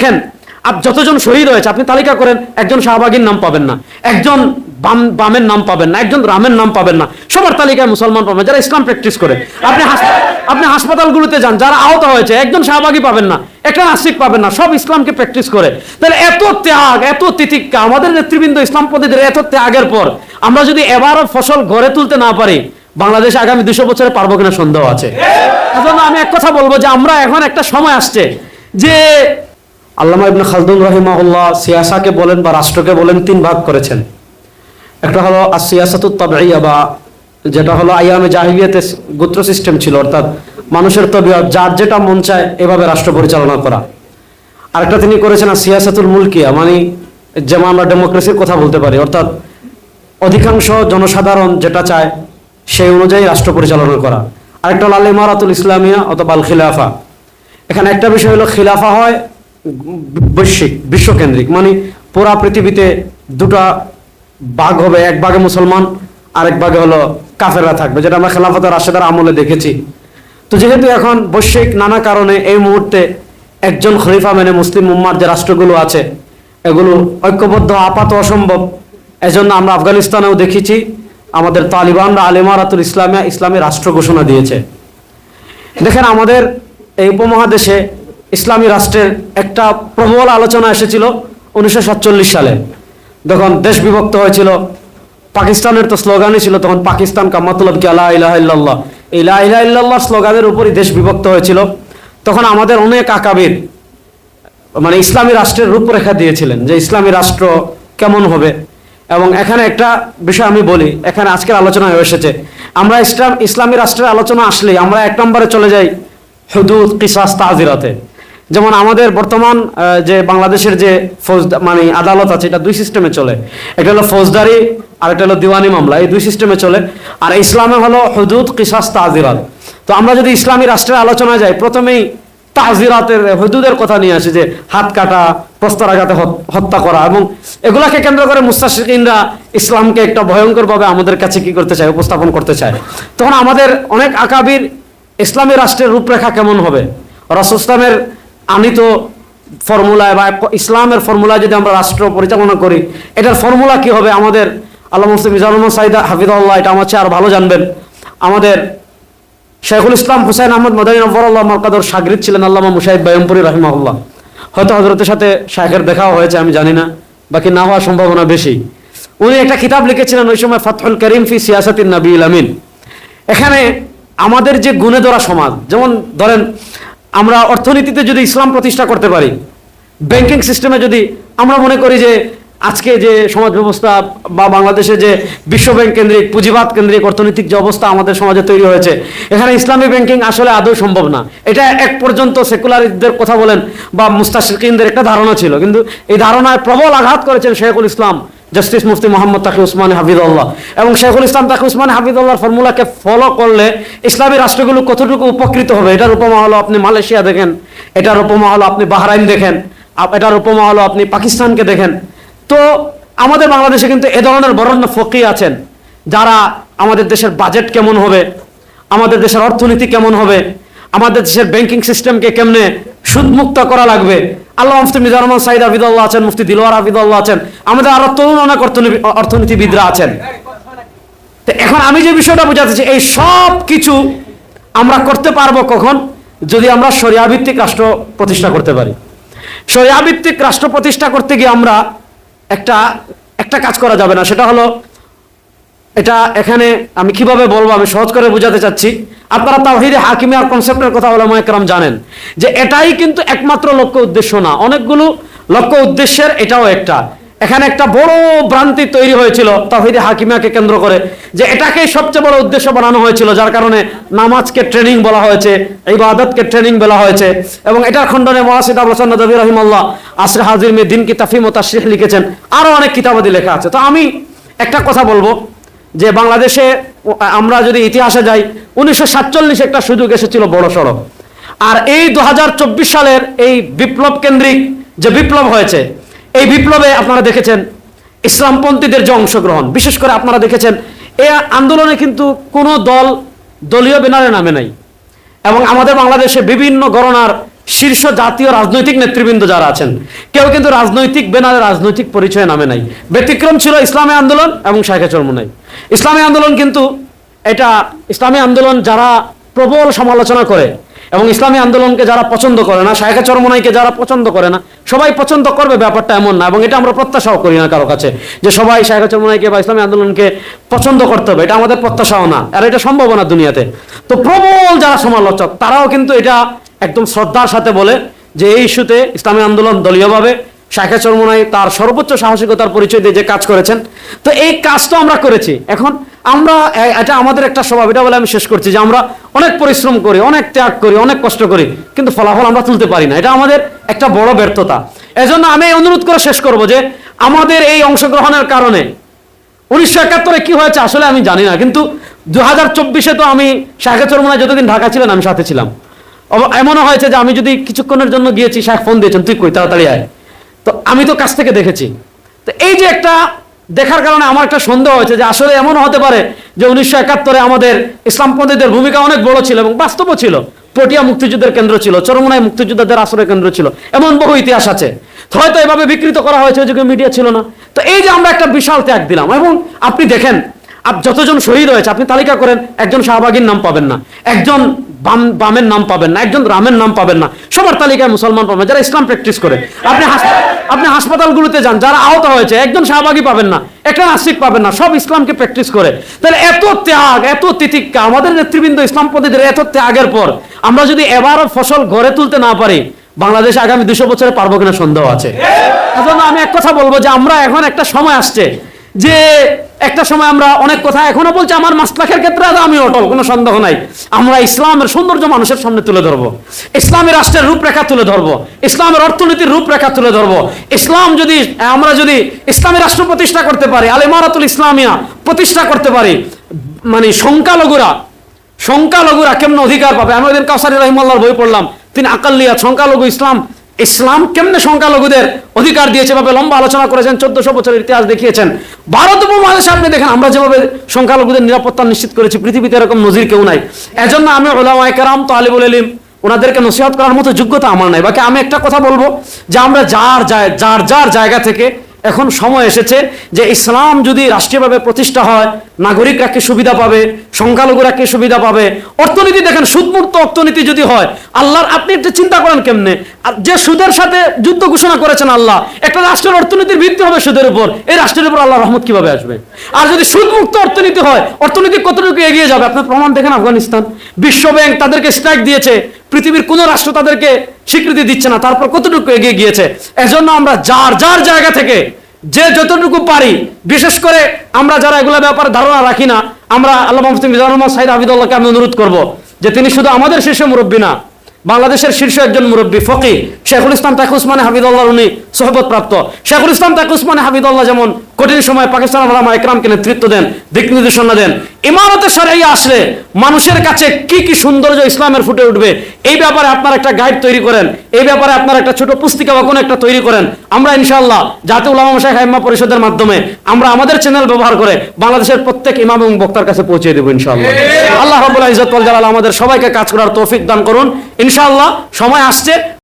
দেখেন, আপ যতজন শহীদ হয়েছে, আপনি তালিকা করেন, একজন শাহবাগীর নাম পাবেন না, একজন বাম, বামের নাম পাবেন না, একজন রামের নাম পাবেন না, সবার তালিকায় মুসলমান পাবেন যারা ইসলাম প্র্যাকটিস করে। আপনি আপনি হাসপাতালগুলোতে যান, যারা আহত হয়েছে, একজন শাহবাগী পাবেন না, একটা নাস্তিক পাবেন না, সব ইসলামকে প্র্যাকটিস করে। তাহলে এত ত্যাগ, এত তিতিক্ষা, আমাদের নেতৃবৃন্দ ইসলাম পদ্ধতির এত ত্যাগের পর, আমরা যদি এবারও ফসল গড়ে তুলতে না পারি, বাংলাদেশ আগামী দুশো বছরে পারব কিনা সন্দেহ আছে। আমি এক কথা বলব যে, আমরা এখন একটা সময় আসছে যে আল্লামা ইবনে খালদুন রহিমাহুল্লাহ সিয়াসাকে বলেন বা রাষ্ট্রকে বলেন তিন ভাগ করেছেন। একটা হলো আর সিয়াসাতুত তাবঈয়া বা যেটা হলো আইয়ামে জাহিলিয়াতে গোত্র সিস্টেম ছিল, অর্থাৎ মানুষের তবিয়ত, যার যেটা মন চায় এভাবে রাষ্ট্র পরিচালনা করা। আরেকটা তিনি করেছেন আর সিয়াসাতুল মুলকিয়া মানে যেমন আমরা ডেমোক্রেসির কথা বলতে পারি, অর্থাৎ অধিকাংশ জনসাধারণ যেটা চায় সেই অনুযায়ী রাষ্ট্র পরিচালনা করা। আরেকটা হলো আল ইমারাতুল ইসলামিয়া অথবা আল খিলাফা এখানে একটা বিষয় হলো খিলাফা হয় বৈশ্বিক, বিশ্বকেন্দ্রিক মানে পুরা পৃথিবীতে দুটা ভাগ হবে, এক ভাগে মুসলমান, আরেক ভাগে হলো কাফেররা থাকবে, যেটা আমরা খেলাফত রাশেদার আমলে দেখেছি। তো যেহেতু এখন বৈশ্বিক নানা কারণে এই মুহূর্তে একজন খলিফা মেনে মুসলিম উম্মার যে রাষ্ট্রগুলো আছে, এগুলো ঐক্যবদ্ধ, আপাত অসম্ভব, এজন্য আমরা আফগানিস্তানেও দেখেছি, আমাদের তালিবানরা আলিমারাতুল ইসলামিয়া ইসলামী রাষ্ট্র ঘোষণা দিয়েছে। দেখেন আমাদের এই উপমহাদেশে ইসলামী রাষ্ট্রের একটা প্রবল আলোচনা এসেছিল উনিশশো সাতচল্লিশ সালে। যখন দেশ বিভক্ত হয়েছিল, পাকিস্তানের তো স্লোগানই ছিল তখন পাকিস্তান কা মতলব কি আল্লাহ ইলাহা ইল্লাল্লাহ। ইলাহা ইল্লাল্লাহ স্লোগানের উপরই দেশ বিভক্ত হয়েছিল। তখন আমাদের অনেক আকাবির মানে ইসলামী রাষ্ট্রের রূপরেখা দিয়েছিলেন যে ইসলামী রাষ্ট্র কেমন হবে। এবং এখানে একটা বিষয় আমি বলি, এখানে আজকের আলোচনা হয়ে এসেছে। আমরা ইসলাম, ইসলামী রাষ্ট্রের আলোচনা আসলেই আমরা এক নম্বরে চলে যাই হুদুদ, কিসাস, তাজিরাতে। যেমন আমাদের বর্তমান যে বাংলাদেশের যে ফৌজ মানে আদালত আছে, এটা দুই সিস্টেমে চলে। একটা হলো ফৌজদারি আর একটা হলো দিওয়ানি মামলা। এই দুই সিস্টেমে চলে। আর ইসলামে হলো হুদুদ, কিসাস তাজিরাত তো আমরা যদি ইসলামী রাষ্ট্রের আলোচনায় যাই, প্রথমেই তাজিরাতের হুদুদের কথা নিয়ে আসি যে হাত কাটা, প্রস্তরাঘাতে হত- হত্যা করা এবং এগুলাকে কেন্দ্র করে মুস্তাশিকিনরা ইসলামকে একটা ভয়ঙ্করভাবে আমাদের কাছে কি করতে চায়, উপস্থাপন করতে চায়। তখন আমাদের অনেক আকাবির ইসলামী রাষ্ট্রের রূপরেখা কেমন হবে? রাসূল ইসলামের আনিত ফর্মুলায় বা ইসলামের ফর্মুলায় যদি আমরা রাষ্ট্র পরিচালনা করি, এটার ফর্মুলা কি হবে? আমাদের আল্লাহ মুসলিম মিজানুর সাইদা হাফিদুল্লাহ এটা আমার চেয়ে আরও ভালো জানবেন। আমাদের শেখুল ইসলাম হুসাইন আহমদ মদানী নফরুল্লাহ মরকাদর সাগরিদ ছিলেন আল্লামা মুশাহিদ বায়মপুরি রহিমাউল্লাহ হয়তো হজরতের সাথে শাহের দেখাও হয়েছে, আমি জানি না। বাকি না হওয়ার সম্ভাবনা বেশি। উনি একটা কিতাব লিখেছিলেন ওই সময় ফাতহুল করিম ফি সিয়াসাতিন নবী আমিন। এখানে আমাদের যে গুণে ধরা সমাজ, যেমন ধরেন আমরা অর্থনীতিতে যদি ইসলাম প্রতিষ্ঠা করতে পারি, ব্যাংকিং সিস্টেমে যদি আমরা মনে করি যে আজকে যে সমাজ ব্যবস্থা বা বাংলাদেশে যে বিশ্ব ব্যাংক কেন্দ্রিক, পুঁজিবাদ কেন্দ্রিক অর্থনৈতিক যে অবস্থা আমাদের সমাজে তৈরি হয়েছে, এখানে ইসলামী ব্যাংকিং আসলে আদৌ সম্ভব না। এটা এক পর্যন্ত সেকুলারিস্টদের কথা বলেন বা মুস্তাশিকিনদের একটা ধারণা ছিল, কিন্তু এই ধারণায় প্রবল আঘাত করেছেন শেখুল ইসলাম। জাস্টিস মুফতি মোহাম্মদ তাকি উসমান হাফিদুল্লাহ এবং শেখুল ইসলাম তাকি উসমান হাফিদুল্লাহর ফর্মুলাকে ফলো করলে ইসলামী রাষ্ট্রগুলো কতটুকু উপকৃত হবে? এটার উপমা হলো আপনি মালয়েশিয়া দেখেন, এটার উপমা হলো আপনি বাহরাইন দেখেন এটার উপমা হলো আপনি পাকিস্তানকে দেখেন। তো আমাদের বাংলাদেশে কিন্তু এ ধরনের বরণ্য ফকি আছেন, যারা আমাদের দেশের বাজেট কেমন হবে, আমাদের দেশের অর্থনীতি কেমন হবে আমাদের দেশের ব্যাংকিং সিস্টেমকে কেমনে সুদমুক্ত করা লাগবে? আল্লাহ মুফতি মিজানুর সাইদ হাফিদুল্লাহ আছেন, মুফতি দিলওয়ার হাফিদুল্লাহ আছেন, আমাদের আরও তরুণ অনেক অর্থনীতি- অর্থনীতিবিদরা আছেন। তো এখন আমি যে বিষয়টা বোঝাতে চাই, এই সব কিছু আমরা করতে পারব কখন? যদি আমরা শরিয়াভিত্তিক রাষ্ট্র প্রতিষ্ঠা করতে পারি। শরিয়াভিত্তিক রাষ্ট্র প্রতিষ্ঠা করতে গিয়ে আমরা একটা একটা কাজ করা যাবে না। সেটা হলো, এটা এখানে আমি কীভাবে বলব আমি সহজ করে বোঝাতে চাচ্ছি। আপনারা তাওহিদে হাকিমি আর কনসেপ্টের কথা ওলামা একরাম জানেন যে এটাই কিন্তু একমাত্র লক্ষ্য উদ্দেশ্য না। অনেকগুলো লক্ষ্য উদ্দেশ্যের এটাও একটা। এখানে একটা বড় ভ্রান্তি তৈরি হয়েছিল তাহিদে হাকিমাকে কেন্দ্র করে যে এটাকেই সবচেয়ে বড় উদ্দেশ্য বানানো হয়েছিল, যার কারণে নামাজকে ট্রেনিং বলা হয়েছে, ইবাদতকে ট্রেনিং বলা হয়েছে এবং এটার খণ্ডনে মহাসিদ আবুল হাসান নদী রহিমাল্লাহ আসরে হাজির মে দিন কি তাফিম ও লিখেছেন। আরও অনেক কিতাবাদি লেখা আছে। তো আমি একটা কথা বলব যে বাংলাদেশে আমরা যদি ইতিহাসে যাই, উনিশশো সাতচল্লিশে একটা সুযোগ এসেছিল বড় সড়ক। আর এই দু হাজার চব্বিশ সালের এই বিপ্লব কেন্দ্রিক যে বিপ্লব হয়েছে, এই বিপ্লবে আপনারা দেখেছেন ইসলামপন্থীদের যে অংশগ্রহণ। বিশেষ করে আপনারা দেখেছেন এই আন্দোলনে কিন্তু কোনো দল দলীয় ব্যানারে নামে নাই। এবং আমাদের বাংলাদেশে বিভিন্ন গণনার শীর্ষ জাতীয় রাজনৈতিক নেতৃবৃন্দ যারা আছেন, কেউ কিন্তু রাজনৈতিক বেনারে রাজনৈতিক পরিচয় নামে নাই। ব্যতিক্রম ছিল ইসলামী আন্দোলন এবং শাখা চর্মনাই। ইসলামী আন্দোলন কিন্তু এটা, ইসলামী আন্দোলন যারা প্রবল সমালোচনা করে এবং ইসলামী আন্দোলনকে যারা পছন্দ করে না, শায়খা চরমনাইকে যারা পছন্দ করে না, সবাই পছন্দ করবে ব্যাপারটা এমন না এবং এটা আমরা প্রত্যাশাও করি না কারও কাছে যে সবাই শায়খা চরমনাইকে বা ইসলামী আন্দোলনকে পছন্দ করতে হবে। এটা আমাদের প্রত্যাশাও না। আর এটা সম্ভব না দুনিয়াতে। তো প্রবল যারা সমালোচক, তারাও কিন্তু এটা একদম শ্রদ্ধার সাথে বলে যে এই ইস্যুতে ইসলামী আন্দোলন দলীয়ভাবে শাখা চরমনাই তার সর্বোচ্চ সাহসিকতার পরিচয় দিয়ে যে কাজ করেছেন। তো এই কাজ তো আমরা করেছি। এখন আমরা এটা আমাদের একটা স্বভাব। এটা বলে আমি শেষ করছি যে আমরা অনেক পরিশ্রম করি, অনেক ত্যাগ করি, অনেক কষ্ট করি, কিন্তু ফলাফল আমরা তুলতে পারি না। এটা আমাদের একটা বড় ব্যর্থতা। এজন্য আমি অনুরোধ করে শেষ করব যে আমাদের এই অংশগ্রহণের কারণে উনিশশো একাত্তরে কি হয়েছে আসলে আমি জানি না, কিন্তু দু হাজার চব্বিশে তো আমি শাখা চরমনায় যতদিন ঢাকা ছিলেন, আমি সাথে ছিলাম। এমনও হয়েছে যে আমি যদি কিছুক্ষণের জন্য গিয়েছি শাখ ফোন দিয়েছেন, তুই কই? তাড়াতাড়ি আয়। তো আমি তো কাছ থেকে দেখেছি। তো এই যে একটা দেখার কারণে আমার একটা সন্দেহ হয়েছে যে আসলে এমনও হতে পারে যে উনিশশো একাত্তরে আমাদের ইসলামপন্থীদের ভূমিকা অনেক বড় ছিল এবং বাস্তবও ছিল। পটিয়া মুক্তিযুদ্ধের কেন্দ্র ছিল চরমনায় মুক্তিযোদ্ধাদের আশ্রয় কেন্দ্র ছিল, এমন বহু ইতিহাস আছে। হয়তো এভাবে বিকৃত করা হয়েছে যুগে মিডিয়া ছিল না। তো এই যে আমরা একটা বিশাল ত্যাগ দিলাম এবং আপনি দেখেন যতজন শহীদ হয়েছে, আপনি তালিকা করেন, একজন শাহবাগীর নাম পাবেন না। একজন বাম, বামের নাম পাবেন না, একজন রামের নাম পাবেন না। সবার তালিকায় মুসলমান পাবেন যারা ইসলাম প্র্যাকটিস করে। আপনি আপনি হাসপাতালগুলোতে যান, যারা আহত হয়েছে, একজন শাহবাগী পাবেন না একটা নাস্তিক পাবেন না, সব ইসলামকে প্র্যাকটিস করে। তাহলে এত ত্যাগ, এত তিতিক্ষা, আমাদের নেতৃবৃন্দ ইসলাম ইসলামপন্থীদের এত ত্যাগের পর, আমরা যদি এবারও ফসল ঘরে তুলতে না পারি, বাংলাদেশ আগামী দুশো বছরে পারব কিনা সন্দেহ আছে। এজন্য আমি এক কথা বলব যে আমরা এখন একটা সময় আসছে যে একটা সময় আমরা অনেক কথা এখনও বলছি, আমার মাসলাখের ক্ষেত্রে আমি অটল কোনো সন্দেহ নাই। আমরা ইসলামের সৌন্দর্য মানুষের সামনে তুলে ধরবো। ইসলামী রাষ্ট্রের রূপরেখা তুলে ধরবো। ইসলামের অর্থনীতির রূপরেখা তুলে ধরবো। ইসলাম যদি, আমরা যদি ইসলামী রাষ্ট্র প্রতিষ্ঠা করতে পারি, আল ইমারাতুল ইসলামিয়া প্রতিষ্ঠা করতে পারি মানে সংখ্যালঘুরা সংখ্যালঘুরা কেমন অধিকার পাবে? আমি ওইদিন কাউসারি রহিমাল্লাহর বই পড়লাম। তিনি আকাল্লিয়া, সংখ্যালঘু ইসলাম ইসলাম কেমনে সংখ্যালঘুদের অধিকার দিয়েছে ভাবে লম্বা আলোচনা করেছেন, চোদ্দশো বছরের ইতিহাস দেখিয়েছেন। ভারত উপমহাদেশে আপনি দেখেন, আমরা যেভাবে সংখ্যালঘুদের নিরাপত্তা নিশ্চিত করেছি, পৃথিবীতে এরকম নজির কেউ নাই। এজন্য আমি কেরাম তো আলিবুল এলিম ওনাদেরকে নসিহত করার মতো যোগ্যতা আমার নাই। বাকি আমি একটা কথা বলব, যে আমরা যার যার যার জায়গা থেকে এখন সময় এসেছে, যে ইসলাম যদি রাষ্ট্রীয়ভাবে প্রতিষ্ঠা হয়, নাগরিকরা কি সুবিধা পাবে, সংখ্যালঘুরা কি সুবিধা পাবে? অর্থনীতি দেখেন, সুদমুক্ত অর্থনীতি যদি হয় আল্লাহর আপনি একটু চিন্তা করেন কেমনে? আর যে সুদের সাথে যুদ্ধ ঘোষণা করেছেন আল্লাহ, একটা রাষ্ট্রের অর্থনীতির ভিত্তি হবে সুদের উপর। এই রাষ্ট্রের উপর আল্লাহ রহমত কীভাবে আসবে? আর যদি সুদমুক্ত অর্থনীতি হয়, অর্থনীতি কতটুকু এগিয়ে যাবে? আপনার প্রমাণ দেখেন আফগানিস্তান। বিশ্ব ব্যাংক তাদেরকে স্ট্রাইক দিয়েছে, পৃথিবীর কোন রাষ্ট্র তাদেরকে স্বীকৃতি দিচ্ছে না, তারপর কতটুকু এগিয়ে গিয়েছে? এজন্য আমরা যার যার জায়গা থেকে যে যতটুকু পারি, বিশেষ করে আমরা যারা এগুলো ব্যাপারে ধারণা রাখি না, আমরা আল্লাহ মুফতি মিজানুর সাইদ হাবিদুল্লাহকে আমি অনুরোধ করব যে তিনি শুধু আমাদের শীর্ষ মুরব্বী না বাংলাদেশের শীর্ষ একজন মুরব্বী ফকির শেখুল ইসলাম তাকে উসমানে হাবিদুল্লাহ উনি সহবত প্রাপ্ত। শেখুল ইসলাম তাকে উসমানে হাবিদুল্লাহ যেমন কঠিন সময় পাকিস্তান আলমা একরামকে নেতৃত্ব দেন দিক নির্দেশনা দেন ইমারতে সরাইয়া আসলে মানুষের কাছে কি কি সৌন্দর্য ইসলামের ফুটে উঠবে এই ব্যাপারে আপনার একটা গাইড তৈরি করেন এই ব্যাপারে আপনার একটা ছোট পুস্তিকা বা কোনো একটা তৈরি করেন। আমরা ইনশাআল্লাহ জাতীয় উলামা শাহ হাইম্মা পরিষদের মাধ্যমে আমরা আমাদের চ্যানেল ব্যবহার করে বাংলাদেশের প্রত্যেক ইমাম এবং বক্তার কাছে পৌঁছে দেবো ইনশাআল্লাহ। আল্লাহ রাব্বুল ইজ্জত ওয়াল জালাল আমাদের সবাইকে কাজ করার তৌফিক দান করুন। ইনশাআল্লাহ সময় আসছে।